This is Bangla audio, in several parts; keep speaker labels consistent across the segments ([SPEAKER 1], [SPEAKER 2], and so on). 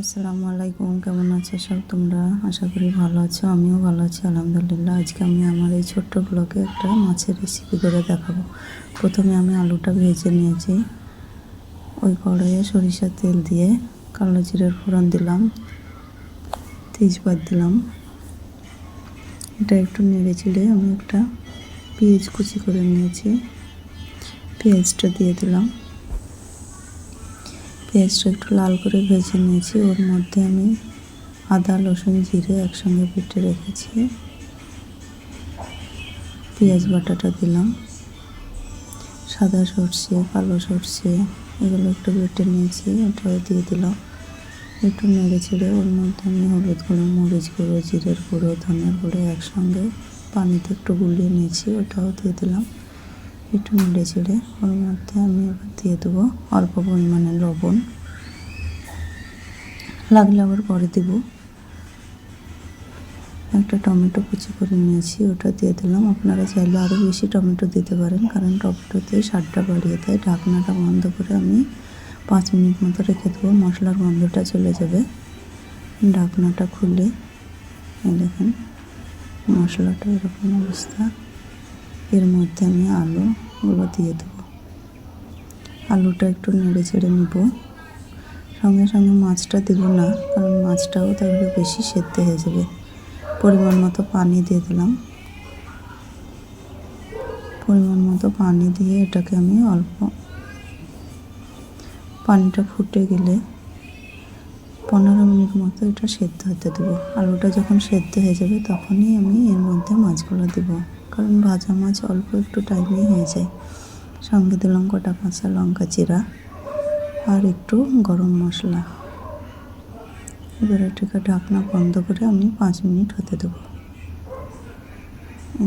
[SPEAKER 1] আসসালামু আলাইকুম, কেমন আছো সব তোমরা? আশা করি ভালো আছো, আমিও ভালো আছি, আলহামদুলিল্লাহ। আজকে আমি আমার এই ছোট্ট ব্লগে একটা মাছের রেসিপি করে দেখাবো। প্রথমে আমি আলুটা ভেজে নিয়েছি। ওই কড়াইয়ে সরিষার তেল দিয়ে কালো জিরের ফোড়ন দিলাম, তেজপাত দিলাম। এটা একটু নেড়ে চিড়ে আমি একটা পেঁয়াজ কুচি করে নিয়েছি। পেঁয়াজটা দিয়ে দিলাম। পেঁয়াজটা একটু লাল করে ভেজে নিয়েছি। ওর মধ্যে আমি আদা, রসুন, জিরে একসঙ্গে বেটে রেখেছি। পেঁয়াজ বাটাটা দিলাম। সাদা সর্ষে, কালো সর্ষে এগুলো একটু বেটে নিয়েছি। এটাও দিয়ে দিলাম একটু নেড়ে ছেড়ে ওর মধ্যে আমি হলুদ গুঁড়ো, মরিচ গুঁড়ো, জিরের গুঁড়ো ধনের গুঁড়ো একসঙ্গে পানিতে একটু গুলিয়ে নিয়েছি। ওটাও দিয়ে দিলাম। একটু নেড়ে চেড়ে ওর মধ্যে আমি এবার দিয়ে দেবো অল্প পরিমাণে লবণ। লাগলে আবার পরে দেবো। একটা টমেটো কুচি করে নিয়েছি, ওটা দিয়ে দিলাম। আপনারা চাইলে আরও বেশি টমেটো দিতে পারেন, কারণ টমেটোতে স্বাদটা বাড়িয়ে দেয়। ঢাকনাটা বন্ধ করে আমি পাঁচ মিনিট মতো রেখে দেবো, মশলার গন্ধটা চলে যাবে। ঢাকনাটা খুলে দেখেন, মশলাটা এরকম অবস্থা। এর মধ্যে আমি আলুগুলো দিয়ে দেবো। আলুটা একটু নেড়ে চেড়ে নেব। সঙ্গে সঙ্গে মাছটা দেব না, কারণ মাছটাও তাহলে বেশি সেদ্ধ হয়ে যাবে। পরিমাণ মতো পানি দিয়ে দিলাম। পরিমাণ মতো পানি দিয়ে এটাকে আমি অল্প পানিটা ফুটে গেলে পনেরো মিনিট মতো এটা সেদ্ধ হতে দেবো। আলুটা যখন সেদ্ধ হয়ে যাবে তখনই আমি এর মধ্যে মাছগুলো দেবো। কারণ ভাজা মাছ অল্প একটু টাইমেই হয়ে যায়। সঙ্গে দিলাম কটা কাঁচা লঙ্কা চিরা আর একটু গরম মশলা। এবার এটাকে ঢাকনা বন্ধ করে আমি পাঁচ মিনিট হতে দেবো।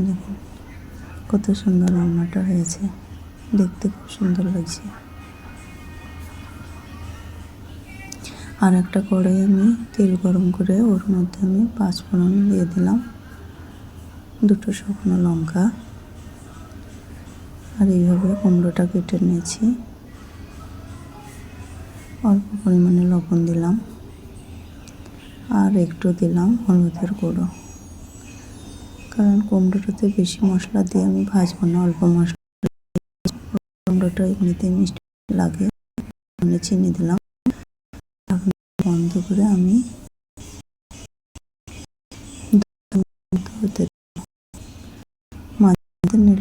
[SPEAKER 1] দেখুন, কত সুন্দর রান্নাটা হয়েছে। দেখতে খুব সুন্দর লাগছে। আর একটা কড়াই আমি তেল গরম করে ওর মধ্যে আমি পাঁচ ফোড়ন দিয়ে দিলাম। দুটো শুকনো লঙ্কা। আর এইভাবে কুমড়োটা কেটে নিয়েছি। অল্প পরিমাণে লবণ দিলাম। আর একটু দিলাম হলুদের গুঁড়ো। কারণ কুমড়োটাতে বেশি মশলা দিয়ে আমি ভাজবো না, অল্প মশলা কুমড়োটা এমনিতে মিষ্টি লাগে চিনি দিলাম। বন্ধ করে আমি হতে মাঝে নেড়ে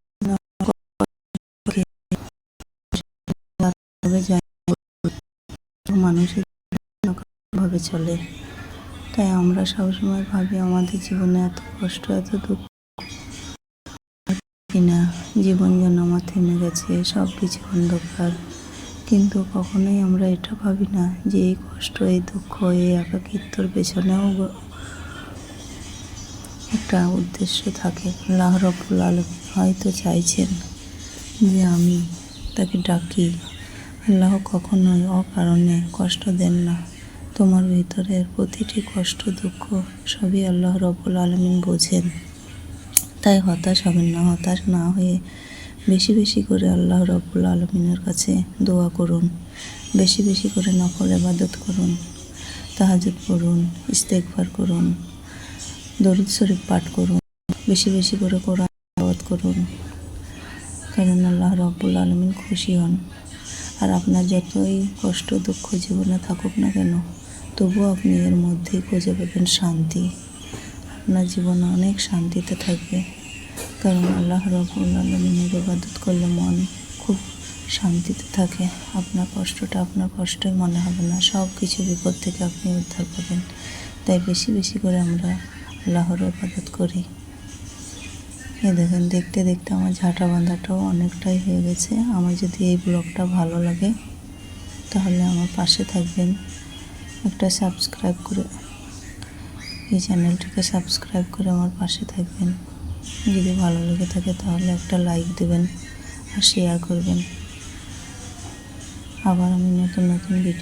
[SPEAKER 1] মানুষের ভাবে চলে। তাই আমরা সবসময় ভাবি আমাদের জীবনে এত কষ্ট, এত দুঃখ কিনা, জীবন যেন আমার থেমে গেছে সব কিছু অন্ধকার। কিন্তু কখনোই আমরা এটা ভাবি না যে এই কষ্ট, এই দুঃখ, এই একাকিত্বর পেছনেও একটা উদ্দেশ্য থাকে। আল্লাহ রব্বুল আলম হয়তো চাইছেন যে আমি তাকে ডাকি। আল্লাহ কখনোই অকারণে কষ্ট দেন না। তোমার ভিতরের প্রতিটি কষ্ট, দুঃখ সবই আল্লাহ রব্বুল আলমিন বোঝেন। তাই হতাশ হবেন না, হতাশ না হয়ে বেশি বেশি করে আল্লাহ রব্বুল আলমিনের কাছে দোয়া করুন। বেশি বেশি করে নকল এবাদত করুন তাহাজুদ করুন ইস্তেকবার করুন, দরুদ শরীফ পাঠ করুন, বেশি বেশি করে কোরআন করুন। কারণ আল্লাহ রব্বুল আলমিন খুশি হন। আর আপনার যতই কষ্ট, দুঃখ জীবনে থাকুক না কেন, তবুও আপনি এর মধ্যেই খুঁজে পাবেন শান্তি। আপনার জীবনে অনেক শান্তিতে থাকবে। কারণ আল্লাহ রবুল আলমিনের ইবাদত করলে মন খুব শান্তিতে থাকে। আপনার কষ্টটা আপনার কষ্টই মনে হবে না। সব কিছু বিপদ থেকে আপনি উদ্ধার পাবেন। তাই বেশি বেশি করে আমরা আল্লাহর ইবাদত করি। এ দেখেন, দেখতে দেখতে আমার ঝাঁটা বাঁধাটাও অনেকটাই হয়ে গেছে। আমার যদি এই ব্লগটা ভালো লাগে, তাহলে আমার পাশে থাকবেন। একটা সাবস্ক্রাইব করে, এই চ্যানেলটিকে সাবস্ক্রাইব করে আমার পাশে থাকবেন। যদি ভালো লেগে থাকে, তাহলে একটা লাইক দেবেন আর শেয়ার করবেন। আবার আমি নতুন নতুন ভিডিও